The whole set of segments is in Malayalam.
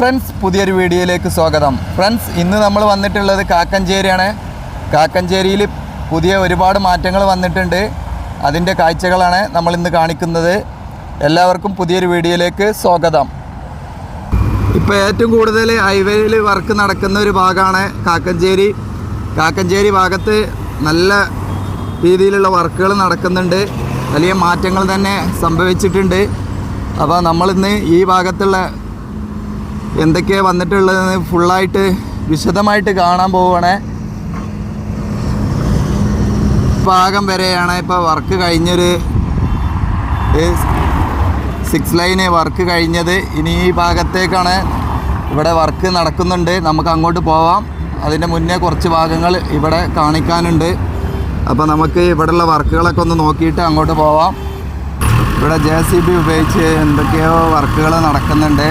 ഫ്രണ്ട്സ് പുതിയൊരു വീഡിയോയിലേക്ക് സ്വാഗതം. ഫ്രണ്ട്സ് ഇന്ന് നമ്മൾ വന്നിട്ടുള്ളത് കാക്കഞ്ചേരിയാണ്. കാക്കഞ്ചേരിയിൽ പുതിയ ഒരുപാട് മാറ്റങ്ങൾ വന്നിട്ടുണ്ട്. അതിന്റെ കാഴ്ചകളാണ് നമ്മൾ ഇന്ന് കാണിക്കുന്നത്. എല്ലാവർക്കും പുതിയൊരു വീഡിയോയിലേക്ക് സ്വാഗതം. ഇപ്പോൾ ഏറ്റവും കൂടുതൽ ഹൈവേയിൽ വർക്ക് നടക്കുന്ന ഒരു ഭാഗമാണ് കാക്കഞ്ചേരി. കാക്കഞ്ചേരി ഭാഗത്ത് നല്ല രീതിയിലുള്ള വർക്കുകൾ നടക്കുന്നുണ്ട്. വലിയ മാറ്റങ്ങൾ തന്നെ സംഭവിച്ചിട്ടുണ്ട്. അപ്പോൾ നമ്മളിന്ന് ഈ ഭാഗത്തുള്ള എന്തൊക്കെയാണ് വന്നിട്ടുള്ളതെന്ന് ഫുള്ളായിട്ട് വിശദമായിട്ട് കാണാൻ പോവുകയാണേ. ഭാഗം വരെയാണ് ഇപ്പോൾ വർക്ക് കഴിഞ്ഞൊരു സിക്സ് ലൈന് വർക്ക് കഴിഞ്ഞത്. ഇനി ഈ ഭാഗത്തേക്കാണ് ഇവിടെ വർക്ക് നടക്കുന്നുണ്ട്. നമുക്ക് അങ്ങോട്ട് പോവാം. അതിന്റെ മുന്നേ കുറച്ച് ഭാഗങ്ങൾ ഇവിടെ കാണിക്കാനുണ്ട്. അപ്പോൾ നമുക്ക് ഇവിടെയുള്ള വർക്കുകളൊക്കെ ഒന്ന് നോക്കിയിട്ട് അങ്ങോട്ട് പോവാം. ഇവിടെ ജെ സി ബി ഉപയോഗിച്ച് എന്തൊക്കെയോ വർക്കുകൾ നടക്കുന്നുണ്ട്.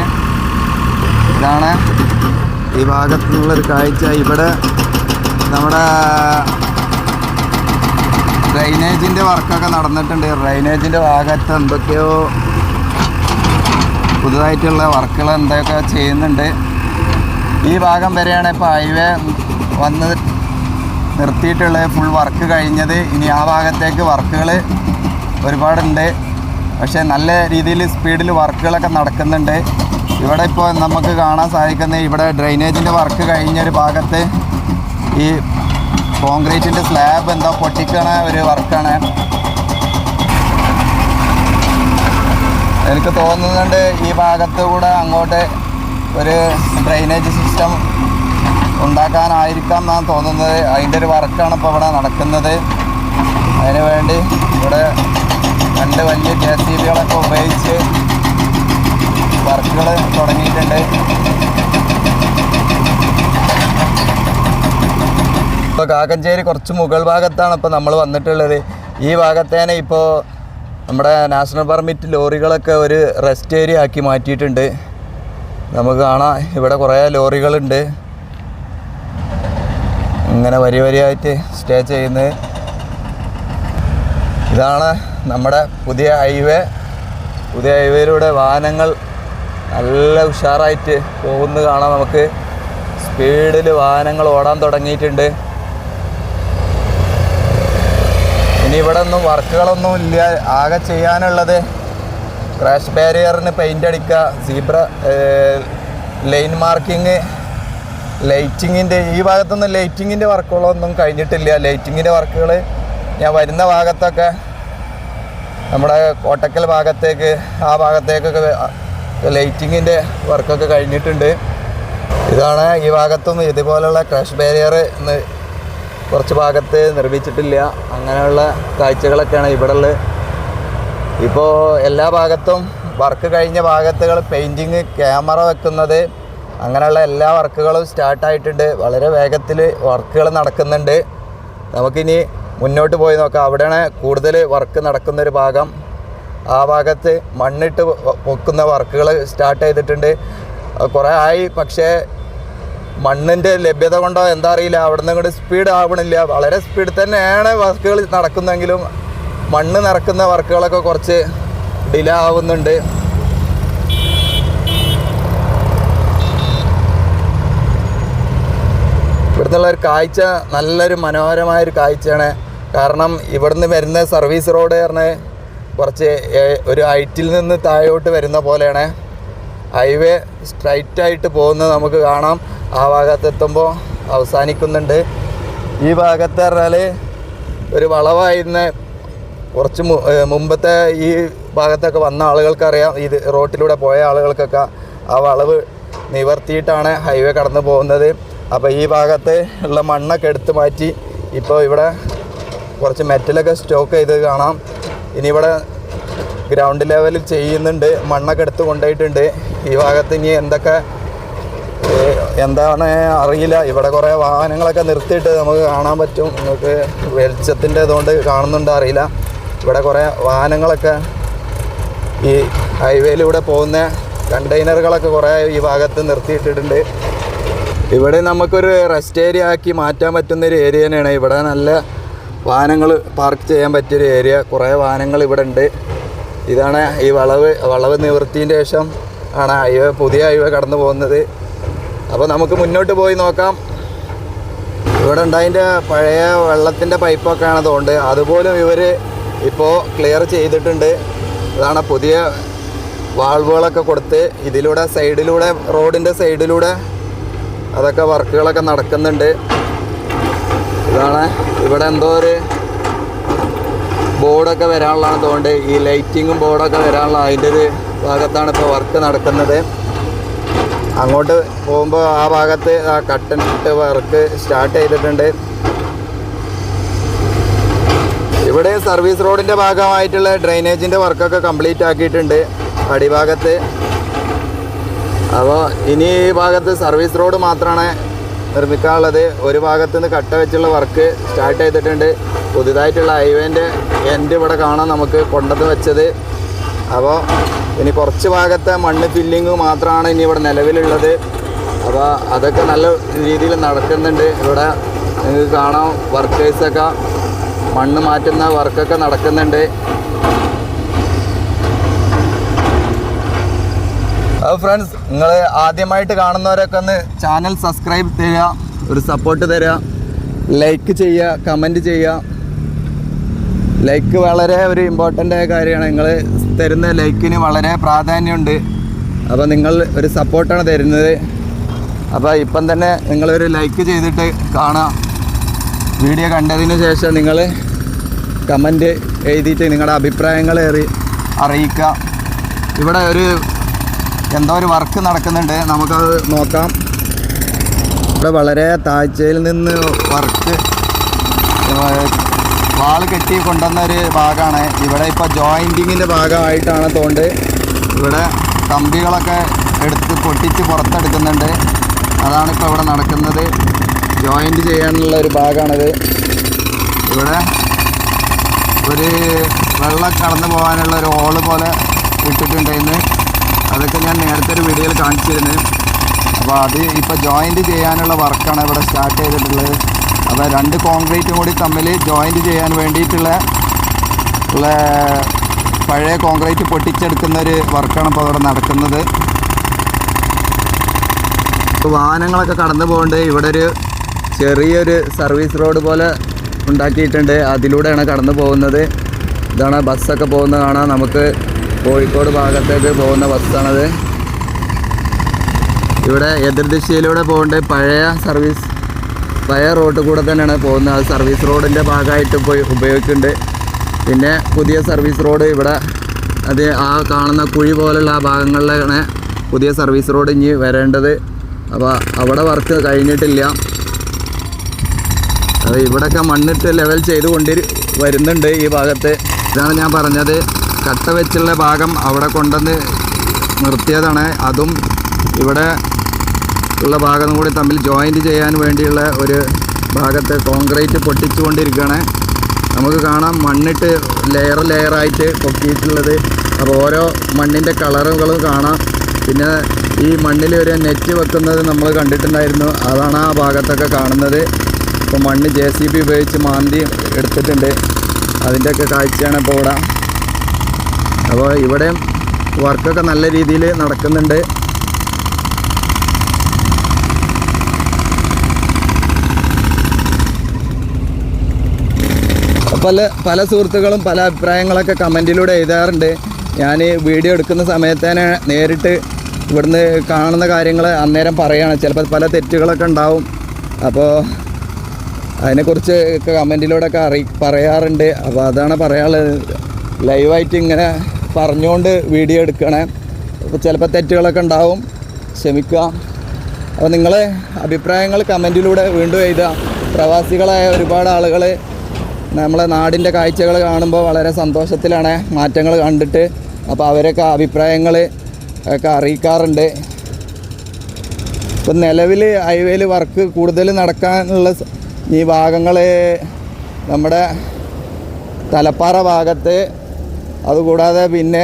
ഇതാണ് ഈ ഭാഗത്തുനിന്നുള്ളൊരു കാഴ്ച. ഇവിടെ നമ്മുടെ ഡ്രൈനേജിന്റെ വർക്കൊക്കെ നടന്നിട്ടുണ്ട്. ഡ്രൈനേജിന്റെ ഭാഗത്ത് എന്തൊക്കെയോ പുതുതായിട്ടുള്ള വർക്കുകൾ എന്തൊക്കെ ചെയ്യുന്നുണ്ട്. ഈ ഭാഗം വരെയാണ് ഇപ്പോൾ ഹൈവേ വന്ന് നിർത്തിയിട്ടുള്ളത്. ഫുൾ വർക്ക് കഴിഞ്ഞത്. ഇനി ആ ഭാഗത്തേക്ക് വർക്കുകൾ ഒരുപാടുണ്ട്. പക്ഷേ നല്ല രീതിയിൽ സ്പീഡിൽ വർക്കുകളൊക്കെ നടക്കുന്നുണ്ട്. ഇവിടെ ഇപ്പോൾ നമുക്ക് കാണാൻ സാധിക്കുന്നത് ഇവിടെ ഡ്രൈനേജിന്റെ വർക്ക് കഴിഞ്ഞ ഒരു ഭാഗത്ത് ഈ കോൺക്രീറ്റിന്റെ സ്ലാബ് എന്താ പൊട്ടിക്കണ ഒരു വർക്കാണ് എനിക്ക് തോന്നുന്നുണ്ട് ഈ ഭാഗത്ത് കൂടെ അങ്ങോട്ട് ഒരു ഡ്രെയിനേജ് സിസ്റ്റം ഉണ്ടാക്കാനായിരിക്കാം എന്നാണ് തോന്നുന്നത്. അതിന്റെ ഒരു വർക്കാണ് ഇപ്പോൾ ഇവിടെ നടക്കുന്നത്. അതിന് വേണ്ടി ഇവിടെ രണ്ട് വലിയ ജെ സി ബികളൊക്കെ ഉപയോഗിച്ച് വർക്കുകൾ തുടങ്ങിയിട്ടുണ്ട്. ഇപ്പോൾ കാക്കഞ്ചേരി കുറച്ച് മുകൾ ഭാഗത്താണ് ഇപ്പോൾ നമ്മൾ വന്നിട്ടുള്ളത്. ഈ ഭാഗത്തേനെ ഇപ്പോൾ നമ്മുടെ നാഷണൽ പെർമിറ്റ് ലോറികളൊക്കെ ഒരു റെസ്റ്റ് ഏരിയ ആക്കി മാറ്റിയിട്ടുണ്ട്. നമുക്ക് കാണാം. ഇവിടെ കുറേ ലോറികളുണ്ട്. ഇങ്ങനെ വരി വരിയായിട്ട് സ്റ്റേ ചെയ്യുന്നത്. ഇതാണ് നമ്മുടെ പുതിയ ഹൈവേ. പുതിയ ഹൈവേയിലൂടെ വാഹനങ്ങൾ നല്ല ഉഷാറായിട്ട് പോകുന്നത് കാണാം നമുക്ക്. സ്പീഡിൽ വാഹനങ്ങൾ ഓടാൻ തുടങ്ങിയിട്ടുണ്ട്. ഇനി ഇവിടെ ഒന്നും വർക്കുകളൊന്നും ഇല്ല. ആകെ ചെയ്യാനുള്ളത് ക്രാഷ് ബാരിയറിന് പെയിന്റ് അടിക്കുക സീബ്ര ലൈൻ മാർക്കിങ് ലൈറ്റിങ്ങിന്റെ ഈ ഭാഗത്തൊന്നും ലൈറ്റിങ്ങിന്റെ വർക്കുകളൊന്നും കഴിഞ്ഞിട്ടില്ല. ലൈറ്റിങ്ങിന്റെ വർക്കുകൾ ഞാൻ വരുന്ന ഭാഗത്തൊക്കെ നമ്മുടെ കോട്ടക്കൽ ഭാഗത്തേക്ക് ആ ഭാഗത്തേക്കൊക്കെ ലൈറ്റിങ്ങിന്റെ വർക്കൊക്കെ കഴിഞ്ഞിട്ടുണ്ട്. ഇതാണ് ഈ ഭാഗത്തും ഇതുപോലുള്ള ക്രാഷ് ബാരിയർ ഇന്ന് കുറച്ച് ഭാഗത്ത് നിർമ്മിച്ചിട്ടില്ല. അങ്ങനെയുള്ള കാഴ്ചകളൊക്കെയാണ് ഇവിടെ ഉള്ളത് ഇപ്പോൾ എല്ലാ ഭാഗത്തും വർക്ക് കഴിഞ്ഞ ഭാഗത്തുകൾ പെയിന്റിങ് ക്യാമറ വെക്കുന്നത് അങ്ങനെയുള്ള എല്ലാ വർക്കുകളും സ്റ്റാർട്ടായിട്ടുണ്ട് വളരെ വേഗത്തിൽ വർക്കുകൾ നടക്കുന്നുണ്ട്. നമുക്കിനി മുന്നോട്ട് പോയി നോക്കാം. അവിടെയാണ് കൂടുതൽ വർക്ക് നടക്കുന്നൊരു ഭാഗം. ആ ഭാഗത്ത് മണ്ണിട്ട് പൊക്കുന്ന വർക്കുകൾ സ്റ്റാർട്ട് ചെയ്തിട്ടുണ്ട്. കുറേ ആയി പക്ഷേ മണ്ണിന്റെ ലഭ്യത കൊണ്ടോ എന്താ അറിയില്ല. അവിടെ നിന്ന് ഇങ്ങോട്ട് സ്പീഡ് ആവണില്ല. വളരെ സ്പീഡ് തന്നെയാണ് വർക്കുകൾ നടക്കുന്നെങ്കിലും മണ്ണ് നിറക്കുന്ന വർക്കുകളൊക്കെ കുറച്ച് ഡിലേ ആവുന്നുണ്ട്. ഇവിടുന്നുള്ള ഒരു കാഴ്ച നല്ലൊരു മനോഹരമായ ഒരു കാഴ്ചയാണ്. കാരണം ഇവിടുന്ന് വരുന്ന സർവീസ് റോഡ് പറഞ്ഞ് കുറച്ച് ഒരു ഹൈറ്റിൽ നിന്ന് താഴോട്ട് വരുന്ന പോലെയാണ്. ഹൈവേ സ്ട്രൈറ്റ് ആയിട്ട് പോകുന്നത് നമുക്ക് കാണാം. ആ ഭാഗത്തെത്തുമ്പോൾ അവസാനിക്കുന്നുണ്ട്. ഈ ഭാഗത്ത് പറഞ്ഞാൽ ഒരു വളവായിരുന്ന കുറച്ച് മുമ്പത്തെ ഈ ഭാഗത്തൊക്കെ വന്ന ആളുകൾക്കറിയാം. ഇത് റോട്ടിലൂടെ പോയ ആളുകൾക്കൊക്കെ ആ വളവ് നിവർത്തിയിട്ടാണ് ഹൈവേ കടന്നു പോകുന്നത്. അപ്പോൾ ഈ ഭാഗത്ത് ഉള്ള മണ്ണൊക്കെ എടുത്തു മാറ്റി ഇപ്പോൾ ഇവിടെ കുറച്ച് മെറ്റലൊക്കെ സ്റ്റോക്ക് ചെയ്ത് കാണാം. ഇനി ഇവിടെ ഗ്രൗണ്ട് ലെവലിൽ ചെയ്യുന്നുണ്ട്. മണ്ണൊക്കെ എടുത്ത് കൊണ്ടുപോയിട്ടുണ്ട്. ഈ ഭാഗത്ത് ഇനി എന്തൊക്കെ എന്താണ് അറിയില്ല. ഇവിടെ കുറേ വാഹനങ്ങളൊക്കെ നിർത്തിയിട്ട് നമുക്ക് കാണാൻ പറ്റും. നിങ്ങൾക്ക് വെളിച്ചത്തിന്റെ ഇതുകൊണ്ട് കാണുന്നുണ്ടോ അറിയില്ല. ഇവിടെ കുറേ വാഹനങ്ങളൊക്കെ ഈ ഹൈവേയിലൂടെ പോകുന്ന കണ്ടെയ്നറുകളൊക്കെ കുറേ ഈ ഭാഗത്ത് നിർത്തിയിട്ടിട്ടുണ്ട്. ഇവിടെ നമുക്കൊരു റെസ്റ്റ് ഏരിയ ആക്കി മാറ്റാൻ പറ്റുന്ന ഒരു ഏരിയ തന്നെയാണ്. ഇവിടെ നല്ല വാഹനങ്ങൾ പാർക്ക് ചെയ്യാൻ പറ്റിയൊരു ഏരിയ കുറേ വാഹനങ്ങൾ ഇവിടെ ഉണ്ട് ഇതാണ് ഈ വളവ്. വളവ് നിവൃത്തിന്റെ ശേഷം ആണ് ഹൈവേ പുതിയ ഹൈവേ കടന്നു പോകുന്നത്. അപ്പോൾ നമുക്ക് മുന്നോട്ട് പോയി നോക്കാം. ഇവിടെ ഉണ്ടായതിന്റെ പഴയ വെള്ളത്തിന്റെ പൈപ്പൊക്കെ ആണതുകൊണ്ട് അതുപോലും ഇവർ ഇപ്പോൾ ക്ലിയർ ചെയ്തിട്ടുണ്ട്. അതാണ് പുതിയ വാൾവുകളൊക്കെ കൊടുത്ത് ഇതിലൂടെ സൈഡിലൂടെ റോഡിന്റെ സൈഡിലൂടെ അതൊക്കെ വർക്കുകളൊക്കെ നടക്കുന്നുണ്ട്. ഇതാണ് ഇവിടെ എന്തോ ഒരു ബോർഡൊക്കെ വരാനുള്ളതാണ് തോണ്ട് ഈ ലൈറ്റിങ്ങും ബോർഡൊക്കെ വരാനുള്ള അതിന്റെ ഒരു ഭാഗത്താണ് ഇപ്പോൾ വർക്ക് നടക്കുന്നത്. അങ്ങോട്ട് പോകുമ്പോൾ ആ ഭാഗത്ത് ആ കട്ടനിട്ട് വർക്ക് സ്റ്റാർട്ട് ചെയ്തിട്ടുണ്ട്. ഇവിടെ സർവീസ് റോഡിന്റെ ഭാഗമായിട്ടുള്ള ഡ്രെയിനേജിന്റെ വർക്കൊക്കെ കംപ്ലീറ്റ് ആക്കിയിട്ടുണ്ട് അടിഭാഗത്ത്. അപ്പോൾ ഇനി ഈ ഭാഗത്ത് സർവീസ് റോഡ് മാത്രമാണ് നിർമ്മിക്കാനുള്ളത് ഒരു ഭാഗത്ത് നിന്ന് കട്ട വെച്ചുള്ള വർക്ക് സ്റ്റാർട്ട് ചെയ്തിട്ടുണ്ട്. പുതുതായിട്ടുള്ള ഹൈവേന്റെ എൻഡ് ഇവിടെ കാണാം നമുക്ക് കൊണ്ടത് വെച്ചത്. അപ്പോൾ ഇനി കുറച്ച് ഭാഗത്തെ മണ്ണ് ഫില്ലിങ് മാത്രമാണ് ഇനി ഇവിടെ നിലവിലുള്ളത്. അപ്പോൾ അതൊക്കെ നല്ല രീതിയിൽ നടക്കുന്നുണ്ട്. ഇവിടെ നിങ്ങൾക്ക് കാണാം വർക്കേഴ്സൊക്കെ മണ്ണ് മാറ്റുന്ന വർക്കൊക്കെ നടക്കുന്നുണ്ട്. ഫ്രണ്ട്സ് നിങ്ങൾ ആദ്യമായിട്ട് കാണുന്നവരൊക്കെ ഒന്ന് ചാനൽ സബ്സ്ക്രൈബ് ചെയ്യുക ഒരു സപ്പോർട്ട് തരിക ലൈക്ക് ചെയ്യുക കമന്റ് ചെയ്യുക ലൈക്ക് വളരെ ഒരു ഇമ്പോർട്ടന്റ് ആയ കാര്യമാണ്. നിങ്ങൾ തരുന്ന ലൈക്കിന് വളരെ പ്രാധാന്യമുണ്ട്. അപ്പോൾ നിങ്ങൾ ഒരു സപ്പോർട്ടാണ് തരുന്നത്. അപ്പോൾ ഇപ്പം തന്നെ നിങ്ങളൊരു ലൈക്ക് ചെയ്തിട്ട് കാണാം. വീഡിയോ കണ്ടതിന് ശേഷം നിങ്ങൾ കമന്റ് എഴുതിയിട്ട് നിങ്ങളുടെ അഭിപ്രായങ്ങൾ അറിയിക്കുക. ഇവിടെ ഒരു എന്തോ ഒരു വർക്ക് നടക്കുന്നുണ്ട്. നമുക്കത് നോക്കാം. ഇവിടെ വളരെ താഴ്ചയിൽ നിന്ന് വർക്ക് വാൾ കെട്ടി കൊണ്ടുവന്ന ഒരു ഭാഗമാണ്. ഇവിടെ ഇപ്പോൾ ജോയിന്റിങ്ങിന്റെ ഭാഗമായിട്ടാണ് തോണ്ട്. ഇവിടെ കമ്പികളൊക്കെ എടുത്ത് പൊട്ടിച്ച് പുറത്തെടുക്കുന്നുണ്ട്. അതാണ് ഇപ്പോൾ ഇവിടെ നടക്കുന്നത്. ജോയിന്റ് ചെയ്യാനുള്ള ഒരു ഭാഗമാണിത്. ഇവിടെ ഒരു വെള്ളം കടന്നു പോകാനുള്ള ഒരു ഹോൾ പോലെ ഇട്ടിട്ടുണ്ടായിരുന്നു അതൊക്കെ ഞാൻ നേരത്തെ ഒരു വീഡിയോയിൽ കാണിച്ചിരുന്നു. അപ്പോൾ അത് ഇപ്പോൾ ജോയിന്റ് ചെയ്യാനുള്ള വർക്കാണ് ഇവിടെ സ്റ്റാർട്ട് ചെയ്തിട്ടുള്ളത്. അപ്പോൾ രണ്ട് കോൺക്രീറ്റും കൂടി തമ്മിൽ ജോയിന്റ് ചെയ്യാൻ വേണ്ടിയിട്ടുള്ള ഉള്ള പഴയ കോൺക്രീറ്റ് പൊട്ടിച്ചെടുക്കുന്ന ഒരു വർക്കാണ് ഇപ്പോൾ അവിടെ നടക്കുന്നത്. വാഹനങ്ങളൊക്കെ കടന്നു പോകുന്നുണ്ട് ഇവിടെ ഒരു ചെറിയൊരു സർവീസ് റോഡ് പോലെ ഉണ്ടാക്കിയിട്ടുണ്ട്. അതിലൂടെയാണ് കടന്നു പോകുന്നത്. ഇതാണ് ബസ്സൊക്കെ പോകുന്നത് കാണാം. നമുക്ക് കോഴിക്കോട് ഭാഗത്തേക്ക് പോകുന്ന ബസ്സാണത്. ഇവിടെ എതിർദിശയിലൂടെ പോകേണ്ട പഴയ സർവീസ് പഴയ റോഡ് കൂടെ തന്നെയാണ് പോകുന്നത്. അത് സർവീസ് റോഡിന്റെ ഭാഗമായിട്ട് പോയി ഉപയോഗിക്കുന്നുണ്ട്. പിന്നെ പുതിയ സർവീസ് റോഡ് ഇവിടെ അത് ആ കാണുന്ന കുഴി പോലുള്ള ആ ഭാഗങ്ങളിലാണ് പുതിയ സർവീസ് റോഡ് ഇനി വരേണ്ടത്. അപ്പോൾ അവിടെ വർക്ക് കഴിഞ്ഞിട്ടില്ല. അത് ഇവിടെയൊക്കെ മണ്ണിട്ട് ലെവൽ ചെയ്ത് കൊണ്ടിരി വരുന്നുണ്ട് ഈ ഭാഗത്ത്. ഇതാണ് ഞാൻ പറഞ്ഞത്. കട്ട വെച്ചുള്ള ഭാഗം അവിടെ കൊണ്ടുവന്ന് നിർത്തിയതാണ്. അതും ഇവിടെ ഉള്ള ഭാഗം കൂടി തമ്മിൽ ജോയിന്റ് ചെയ്യാൻ വേണ്ടിയുള്ള ഒരു ഭാഗത്ത് കോൺക്രീറ്റ് പൊട്ടിച്ചുകൊണ്ടിരിക്കുകയാണ്. നമുക്ക് കാണാം മണ്ണിട്ട് ലെയർ ലെയറായിട്ട് പൊക്കിയിട്ടുള്ളത്. അപ്പോൾ ഓരോ മണ്ണിന്റെ കളറുകളും കാണാം. പിന്നെ ഈ മണ്ണിൽ ഒരു നെറ്റ് വെക്കുന്നത് നമ്മൾ കണ്ടിട്ടുണ്ടായിരുന്നു. അതാണ് ആ ഭാഗത്തൊക്കെ കാണുന്നത്. ഇപ്പോൾ മണ്ണ് ജെ സി ബി ഉപയോഗിച്ച് മാന്തി എടുത്തിട്ടുണ്ട്. അതിന്റെയൊക്കെ കാഴ്ചയാണ് ഇപ്പോൾ ഇവിടെ. അപ്പോൾ ഇവിടെയും വർക്കൊക്കെ നല്ല രീതിയിൽ നടക്കുന്നുണ്ട്. പല പല സുഹൃത്തുക്കളും പല അഭിപ്രായങ്ങളൊക്കെ കമന്റിലൂടെ എഴുതാറുണ്ട്. ഞാൻ വീഡിയോ എടുക്കുന്ന സമയത്ത് തന്നെ നേരിട്ട് ഇവിടുന്ന് കാണുന്ന കാര്യങ്ങൾ അന്നേരം പറയുകയാണ് ചിലപ്പോൾ പല തെറ്റുകളൊക്കെ ഉണ്ടാവും. അപ്പോൾ അതിനെക്കുറിച്ച് കമന്റിലൂടെയൊക്കെ അറി പറയാറുണ്ട്. അപ്പോൾ അതാണ് പറയാനുള്ളത്. ലൈവായിട്ട് ഇങ്ങനെ പറഞ്ഞുകൊണ്ട് വീഡിയോ എടുക്കണേ. അപ്പോൾ ചിലപ്പോൾ തെറ്റുകളൊക്കെ ഉണ്ടാവും. ക്ഷമിക്കുക. അപ്പോൾ നിങ്ങൾ അഭിപ്രായങ്ങൾ കമന്റിലൂടെ വീണ്ടും എഴുതുക. പ്രവാസികളായ ഒരുപാട് ആളുകൾ നമ്മളെ നാടിന്റെ കാഴ്ചകൾ കാണുമ്പോൾ വളരെ സന്തോഷത്തിലാണ് മാറ്റങ്ങൾ കണ്ടിട്ട്. അപ്പോൾ അവരൊക്കെ അഭിപ്രായങ്ങൾ ഒക്കെ അറിയിക്കാറുണ്ട്. ഇപ്പം നിലവിൽ ഹൈവേയിൽ വർക്ക് കൂടുതൽ നടക്കാനുള്ള ഈ ഭാഗങ്ങൾ നമ്മുടെ തലപ്പാറ ഭാഗത്ത് അതുകൂടാതെ പിന്നെ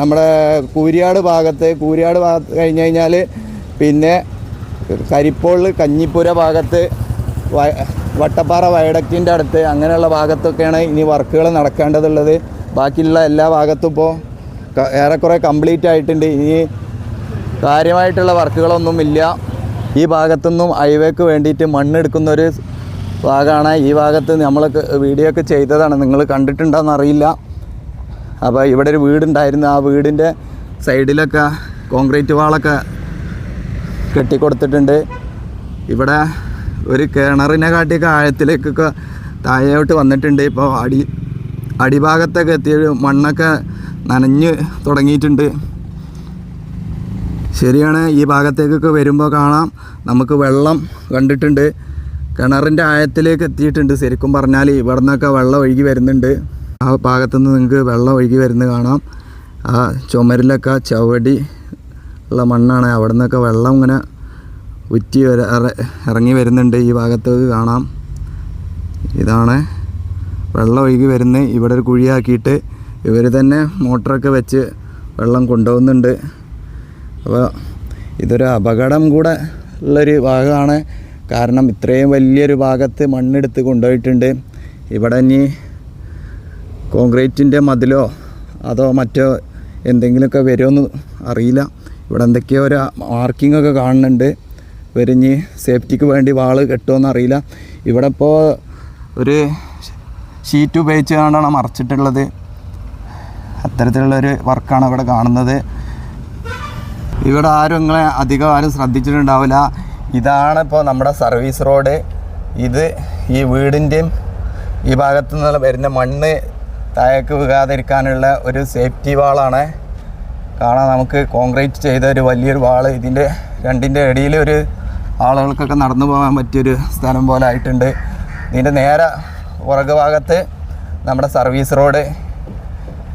നമ്മുടെ കൂരിയാട് ഭാഗത്ത് കൂരിയാട് ഭാഗത്ത് കഴിഞ്ഞ് കഴിഞ്ഞാൽ പിന്നെ കരിപ്പോളിൽ കഞ്ഞിപ്പുര ഭാഗത്ത് വട്ടപ്പാറ വയഡക്റ്റിന്റെ അടുത്ത് അങ്ങനെയുള്ള ഭാഗത്തൊക്കെയാണ് ഇനി വർക്കുകൾ നടക്കേണ്ടതുള്ളത്. ബാക്കിയുള്ള എല്ലാ ഭാഗത്തും ഇപ്പോൾ ഏറെക്കുറെ കംപ്ലീറ്റ് ആയിട്ടുണ്ട്. ഇനി കാര്യമായിട്ടുള്ള വർക്കുകളൊന്നും ഇല്ല ഈ ഭാഗത്തുനിന്നും ഹൈവേക്ക് വേണ്ടിയിട്ട് മണ്ണെടുക്കുന്ന ഒരു ഭാഗമാണ്. ഈ ഭാഗത്ത് നമ്മൾ വീഡിയോ ഒക്കെ ചെയ്തതാണ്. നിങ്ങൾ കണ്ടിട്ടുണ്ടോയെന്ന് അറിയില്ല. അപ്പോൾ ഇവിടെ ഒരു വീടുണ്ടായിരുന്നു. ആ വീടിന്റെ സൈഡിലൊക്കെ കോൺക്രീറ്റ് വാളൊക്കെ കെട്ടിക്കൊടുത്തിട്ടുണ്ട്. ഇവിടെ ഒരു കിണറിനെ കാട്ടിയൊക്കെ ആഴത്തിലേക്കൊക്കെ താഴോട്ട് വന്നിട്ടുണ്ട്. ഇപ്പോൾ അടി അടിഭാഗത്തൊക്കെ എത്തിയ മണ്ണൊക്കെ നനഞ്ഞ് തുടങ്ങിയിട്ടുണ്ട്. ശരിയാണ്. ഈ ഭാഗത്തേക്കൊക്കെ വരുമ്പോൾ കാണാം. നമുക്ക് വെള്ളം കണ്ടിട്ടുണ്ട്. കിണറിന്റെ ആയത്തിലേക്ക് എത്തിയിട്ടുണ്ട്. ശരിക്കും പറഞ്ഞാൽ ഇവിടെ നിന്നൊക്കെ വെള്ളം ഒഴുകി വരുന്നുണ്ട്. ആ ഭാഗത്തു നിന്ന് നിങ്ങൾക്ക് വെള്ളം ഒഴുകി വരുന്നത് കാണാം. ആ ചുമരിലൊക്കെ ചവടി ഉള്ള മണ്ണാണ്. അവിടെ നിന്നൊക്കെ വെള്ളം ഇങ്ങനെ ഉറ്റി ഇറങ്ങി വരുന്നുണ്ട്. ഈ ഭാഗത്തേക്ക് കാണാം. ഇതാണ് വെള്ളം ഒഴുകി വരുന്നത് ഇവിടെ ഒരു കുഴിയാക്കിയിട്ട് ഇവർ തന്നെ മോട്ടറൊക്കെ വെച്ച് വെള്ളം കൊണ്ടുപോകുന്നുണ്ട്. അപ്പോൾ ഇതൊരു അപകടം കൂടെ ഉള്ളൊരു ഭാഗമാണ്. കാരണം ഇത്രയും വലിയൊരു ഭാഗത്ത് മണ്ണെടുത്ത് കൊണ്ടുപോയിട്ടുണ്ട്. ഇവിടെ ഇനി കോൺക്രീറ്റിന്റെ മതിലോ അതോ മറ്റോ എന്തെങ്കിലുമൊക്കെ വരുമെന്ന് അറിയില്ല. ഇവിടെ എന്തൊക്കെയോ ഒരു മാർക്കിംഗ് ഒക്കെ കാണുന്നുണ്ട്. ഇവരിഞ്ഞ് സേഫ്റ്റിക്ക് വേണ്ടി വാൾ കെട്ടുമെന്ന് അറിയില്ല. ഇവിടെ ഇപ്പോൾ ഒരു ഷീറ്റ് ഉപയോഗിച്ച് കൊണ്ടാണ് മറച്ചിട്ടുള്ളത്. അത്തരത്തിലുള്ളൊരു വർക്കാണ് ഇവിടെ കാണുന്നത്. ഇവിടെ ആരും നിങ്ങളെ അധികം ആരും ശ്രദ്ധിച്ചിട്ടുണ്ടാവില്ല. ഇതാണ് ഇപ്പോൾ നമ്മുടെ സർവീസ് റോഡ്. ഇത് ഈ വീടിന്റെയും ഈ ഭാഗത്തു നിന്ന് വരുന്ന മണ്ണ് താഴേക്ക് വീകാതിരിക്കാനുള്ള ഒരു സേഫ്റ്റി വാളാണ് കാണാൻ നമുക്ക് കോൺക്രീറ്റ് ചെയ്ത ഒരു വലിയൊരു വാൾ ഇതിന്റെ രണ്ടിന്റെ ഇടയിൽ ഒരു ആളുകൾക്കൊക്കെ നടന്നു പോകാൻ പറ്റിയൊരു സ്ഥലം പോലെ ആയിട്ടുണ്ട്. ഇതിന്റെ നേരെ പുറകു ഭാഗത്ത് നമ്മുടെ സർവീസ് റോഡ്.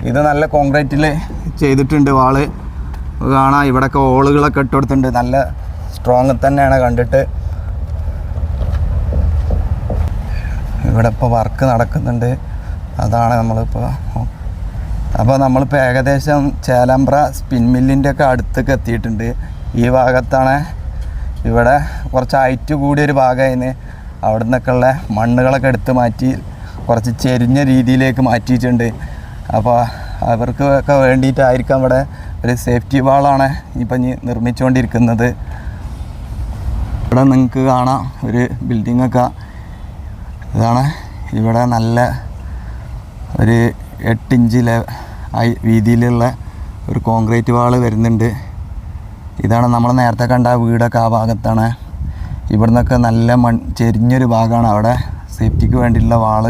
ഇത് നല്ല കോൺക്രീറ്റിൽ ചെയ്തിട്ടുണ്ട് വാൾ കാണാം. ഇവിടെയൊക്കെ ഓളുകളൊക്കെ ഇട്ട് കൊടുത്തിട്ടുണ്ട് നല്ല സ്ട്രോങ് തന്നെയാണ് കണ്ടിട്ട്. ഇവിടെ ഇപ്പോൾ വർക്ക് നടക്കുന്നുണ്ട്. അതാണ് നമ്മളിപ്പോൾ അപ്പോൾ നമ്മളിപ്പോൾ ഏകദേശം ചേലമ്പ്ര സ്പിൻ മില്ലിന്റെ ഒക്കെ അടുത്തേക്ക് എത്തിയിട്ടുണ്ട്. ഈ ഭാഗത്താണ് ഇവിടെ കുറച്ച് ഹൈറ്റ് കൂടിയൊരു ഭാഗമായിന്ന് അവിടെ നിന്നൊക്കെ ഉള്ള മണ്ണുകളൊക്കെ എടുത്ത് മാറ്റി കുറച്ച് ചെരിഞ്ഞ രീതിയിലേക്ക് മാറ്റിയിട്ടുണ്ട്. അപ്പോൾ അവർക്ക് ഒക്കെ വേണ്ടിയിട്ടായിരിക്കാം ഇവിടെ ഒരു സേഫ്റ്റി വാളാണ് ഇപ്പം ഇനി നിർമ്മിച്ചുകൊണ്ടിരിക്കുന്നത് ഇവിടെ നിങ്ങൾക്ക് കാണാം ഒരു ബിൽഡിങ്ങൊക്കെ ഇതാണ് ഇവിടെ നല്ല ഒരു എട്ടിഞ്ച് ലെ വീതിയിലുള്ള ഒരു കോൺക്രീറ്റ് വാൾ വരുന്നുണ്ട്. ഇതാണ് നമ്മൾ നേരത്തെ കണ്ട വീടൊക്കെ ആ ഭാഗത്താണ്. ഇവിടെ നിന്നൊക്കെ നല്ല മൺ ചെരിഞ്ഞൊരു ഭാഗമാണ് അവിടെ. സേഫ്റ്റിക്ക് വേണ്ടിയിട്ടുള്ള വാൾ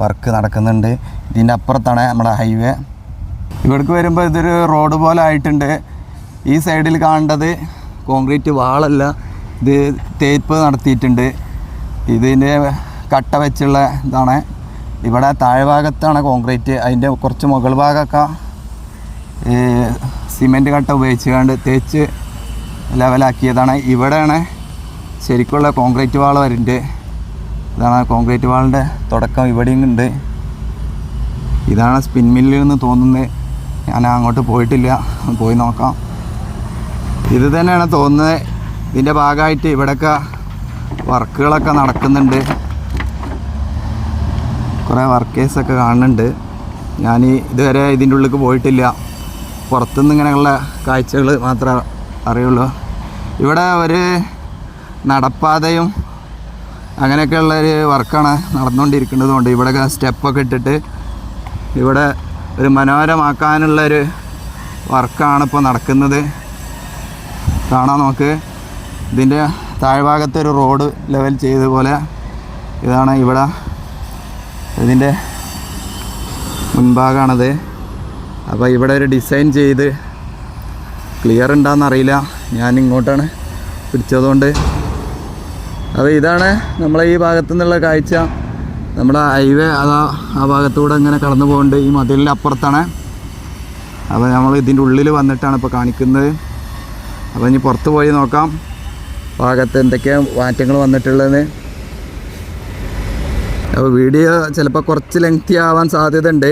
വർക്ക് നടക്കുന്നുണ്ട്. ഇതിന്റെ അപ്പുറത്താണ് നമ്മുടെ ഹൈവേ ഇവിടേക്ക് വരുമ്പോൾ ഇതൊരു റോഡ് പോലെ ആയിട്ടുണ്ട്. ഈ സൈഡിൽ കാണേണ്ടത് കോൺക്രീറ്റ് വാളല്ല. ഇത് തേപ്പ് നടത്തിയിട്ടുണ്ട്. ഇതിന്റെ കട്ട വെച്ചുള്ള ഇതാണ്. ഇവിടെ താഴ്ഭാഗത്താണ് കോൺക്രീറ്റ് അതിന്റെ കുറച്ച് മുകൾ ഭാഗമൊക്കെ സിമെന്റ് കട്ട ഉപയോഗിച്ചുകൊണ്ട് തേച്ച് ലെവലാക്കിയതാണ് ഇവിടെയാണ് ശരിക്കുള്ള കോൺക്രീറ്റ് വാൾ വരുന്നുണ്ട് ഇതാണ് കോൺക്രീറ്റ് വാളിന്റെ തുടക്കം. ഇവിടെയും ഉണ്ട്. ഇതാണ് സ്പിൻ മില്ലിൽ നിന്ന് തോന്നുന്നത് ഞാൻ അങ്ങോട്ട് പോയിട്ടില്ല. പോയി നോക്കാം. ഇത് തന്നെയാണ് തോന്നുന്നത് ഇതിന്റെ ഭാഗമായിട്ട് ഇവിടെയൊക്കെ വർക്കുകളൊക്കെ നടക്കുന്നുണ്ട്. കുറേ വർക്കേഴ്സൊക്കെ കാണുന്നുണ്ട്. ഞാൻ ഇതുവരെ ഇതിന്റെ ഉള്ളിലേക്ക് പോയിട്ടില്ല. പുറത്തുനിന്ന് ഇങ്ങനെയുള്ള കാഴ്ചകൾ മാത്രമേ അറിയുള്ളൂ. ഇവിടെ ഒരു നടപ്പാതയും അങ്ങനെയൊക്കെയുള്ള ഒരു വർക്കാണ് നടന്നുകൊണ്ടിരിക്കുന്നത് കൊണ്ട് ഇവിടെ സ്റ്റെപ്പൊക്കെ ഇട്ടിട്ട് ഇവിടെ ഒരു മനോഹരമാക്കാനുള്ള ഒരു വർക്കാണ് ഇപ്പോൾ നടക്കുന്നത്. കാണാം നമുക്ക്. ഇതിന്റെ താഴ്ഭാഗത്തെ ഒരു റോഡ് ലെവൽ ചെയ്ത പോലെ ഇതാണ് ഇവിടെ. ഇതിന്റെ മുൻഭാഗമാണത്. അപ്പോൾ ഇവിടെ ഒരു ഡിസൈൻ ചെയ്ത് ക്ലിയർ ഉണ്ടാകുന്നറിയില്ല ഞാൻ ഇങ്ങോട്ടാണ് പിടിച്ചതുകൊണ്ട് അപ്പോൾ ഇതാണ് നമ്മളെ ഈ ഭാഗത്തു നിന്നുള്ള കാഴ്ച. നമ്മുടെ ഹൈവേ അതാ ആ ഭാഗത്തൂടെ ഇങ്ങനെ കടന്നു പോകുന്നുണ്ട് ഈ മതിലിന്റെ അപ്പുറത്താണ്. അപ്പോൾ നമ്മൾ ഇതിന്റെ ഉള്ളിൽ വന്നിട്ടാണ് ഇപ്പോൾ കാണിക്കുന്നത്. അപ്പോൾ ഇനി പുറത്ത് പോയി നോക്കാം. ഭാഗത്ത് എന്തൊക്കെയാണ് മാറ്റങ്ങൾ വന്നിട്ടുള്ളതെന്ന്. അപ്പോൾ വീഡിയോ ചിലപ്പോൾ കുറച്ച് ലെങ്തി ആവാൻ സാധ്യതയുണ്ട്.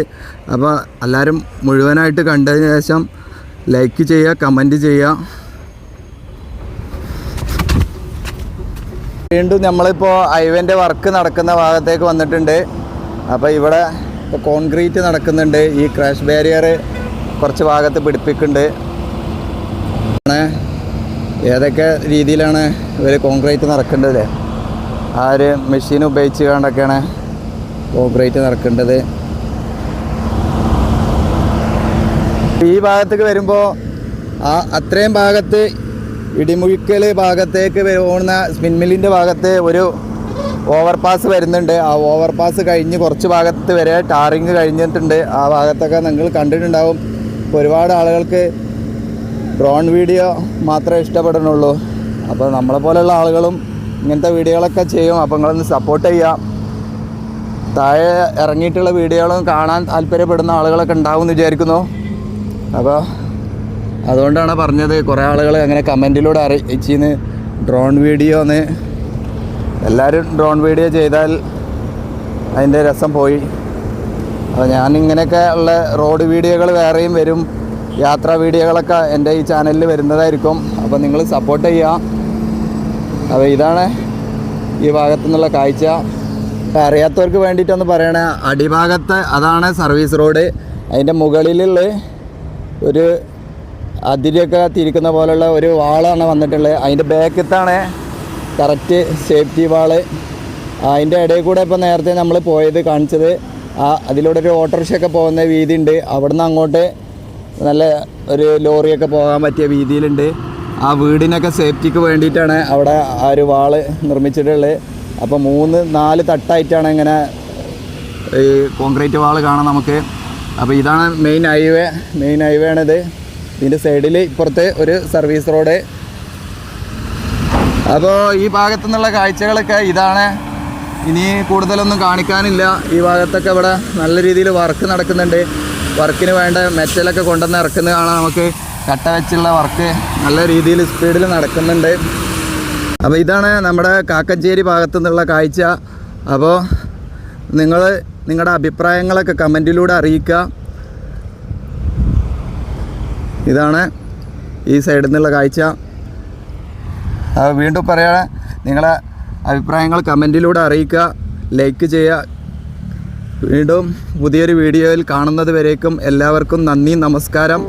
അപ്പോൾ എല്ലാവരും മുഴുവനായിട്ട് കണ്ടതിന് ശേഷം ലൈക്ക് ചെയ്യുക കമന്റ് ചെയ്യുക. വീണ്ടും നമ്മളിപ്പോൾ ഹൈവേന്റെ വർക്ക് നടക്കുന്ന ഭാഗത്തേക്ക് വന്നിട്ടുണ്ട്. അപ്പോൾ ഇവിടെ ഇപ്പോൾ കോൺക്രീറ്റ് നടക്കുന്നുണ്ട്. ഈ ക്രാഷ് ബാരിയർ കുറച്ച് ഭാഗത്ത് പിടിപ്പിക്കുന്നുണ്ട്. ഏതൊക്കെ രീതിയിലാണ് ഇവർ കോൺക്രീറ്റ് നടക്കേണ്ടത്? ആ ഒരു മെഷീൻ ഉപയോഗിച്ച് കണ്ടൊക്കെയാണ് കോൺക്രീറ്റ് നടക്കേണ്ടത്. ഈ ഭാഗത്തേക്ക് വരുമ്പോൾ ആ അത്രയും ഭാഗത്ത് ഇടിമുഴിക്കൽ ഭാഗത്തേക്ക് പോകുന്ന സ്പിൻമില്ലിന്റെ ഭാഗത്ത് ഒരു ഓവർ പാസ് വരുന്നുണ്ട്. ആ ഓവർ പാസ് കഴിഞ്ഞ് കുറച്ച് ഭാഗത്ത് വരെ ടാറിങ് കഴിഞ്ഞിട്ടുണ്ട്. ആ ഭാഗത്തൊക്കെ നിങ്ങൾ കണ്ടിട്ടുണ്ടാവും. ഒരുപാട് ആളുകൾക്ക് ഡ്രോൺ വീഡിയോ മാത്രമേ ഇഷ്ടപ്പെടുന്നുള്ളൂ. അപ്പോൾ നമ്മളെ പോലെയുള്ള ആളുകളും ഇങ്ങനത്തെ വീഡിയോകളൊക്കെ ചെയ്യും. അപ്പോൾ നിങ്ങളൊന്ന് സപ്പോർട്ട് ചെയ്യാം താഴെ ഇറങ്ങിയിട്ടുള്ള വീഡിയോകളും കാണാൻ താല്പര്യപ്പെടുന്ന ആളുകളൊക്കെ ഉണ്ടാവും എന്ന് വിചാരിക്കുന്നു. അപ്പോൾ അതുകൊണ്ടാണ് പറഞ്ഞത് കുറേ ആളുകൾ അങ്ങനെ കമന്റിലൂടെ അറിയിച്ചിന്ന്. ഡ്രോൺ വീഡിയോ എന്ന് എല്ലാവരും ഡ്രോൺ വീഡിയോ ചെയ്താൽ അതിന്റെ രസം പോയി. അപ്പോൾ ഞാൻ ഇങ്ങനെയൊക്കെ ഉള്ള റോഡ് വീഡിയോകൾ വേറെയും വരും. യാത്രാ വീഡിയോകളൊക്കെ എന്റെ ഈ ചാനലിൽ വരുന്നതായിരിക്കും. അപ്പോൾ നിങ്ങൾ സപ്പോർട്ട് ചെയ്യുക. അപ്പോൾ ഇതാണ് ഈ ഭാഗത്തു നിന്നുള്ള കാഴ്ച അറിയാത്തവർക്ക് വേണ്ടിയിട്ടൊന്ന് പറയണേ അടിഭാഗത്ത് അതാണ് സർവീസ് റോഡ്. അതിന്റെ മുകളിലുള്ള ഒരു അതിരൊക്കെ തിരിക്കുന്ന പോലുള്ള ഒരു വാളാണ് വന്നിട്ടുള്ളത്. അതിന്റെ ബാക്കത്താണ് കറക്റ്റ് സേഫ്റ്റി വാൾ. അതിന്റെ ഇടയിൽ കൂടെ ഇപ്പോൾ നേരത്തെ നമ്മൾ പോയത് കാണിച്ചത്. ആ അതിലൂടെ ഒരു ഓട്ടോറിക്ഷയൊക്കെ പോകുന്ന വീതി ഉണ്ട് അവിടുന്ന് അങ്ങോട്ട് നല്ല ഒരു ലോറിയൊക്കെ പോകാൻ പറ്റിയ വീതിയിലുണ്ട്. ആ വീടിനൊക്കെ സേഫ്റ്റിക്ക് വേണ്ടിയിട്ടാണ് അവിടെ ആ ഒരു വാൾ നിർമ്മിച്ചിട്ടുള്ളത്. അപ്പോൾ മൂന്ന് നാല് തട്ടായിട്ടാണ് ഇങ്ങനെ ഈ കോൺക്രീറ്റ് വാൾ കാണാം നമുക്ക്. അപ്പോൾ ഇതാണ് മെയിൻ ഹൈവേ മെയിൻ ഹൈവേ ആണിത്. ഇതിന്റെ സൈഡിൽ ഇപ്പുറത്തെ ഒരു സർവീസ് റോഡ് അപ്പോൾ ഈ ഭാഗത്തു നിന്നുള്ള കാഴ്ചകളൊക്കെ ഇതാണ്. ഇനി കൂടുതലൊന്നും കാണിക്കാനില്ല. ഈ ഭാഗത്തൊക്കെ ഇവിടെ നല്ല രീതിയിൽ വർക്ക് നടക്കുന്നുണ്ട്. വർക്കിന് വേണ്ട മെറ്റലൊക്കെ കൊണ്ടുവന്ന് ഇറക്കുന്നത് കാണാം നമുക്ക്. കട്ട വെച്ചുള്ള വർക്ക് നല്ല രീതിയിൽ സ്പീഡിൽ നടക്കുന്നുണ്ട്. അപ്പോൾ ഇതാണ് നമ്മുടെ കാക്കഞ്ചേരി ഭാഗത്തു നിന്നുള്ള കാഴ്ച. അപ്പോൾ നിങ്ങൾ നിങ്ങളുടെ അഭിപ്രായങ്ങളൊക്കെ കമന്റിലൂടെ അറിയിക്കുക. ഇതാണ് ഈ സൈഡിൽ നിന്നുള്ള കാഴ്ച. വീണ്ടും പറയുക നിങ്ങളെ അഭിപ്രായങ്ങൾ കമന്റിലൂടെ അറിയിക്കുക ലൈക്ക് ചെയ്യുക. വീണ്ടും പുതിയൊരു വീഡിയോയിൽ കാണുന്നത് വരേക്കും എല്ലാവർക്കും നന്ദി നമസ്കാരം.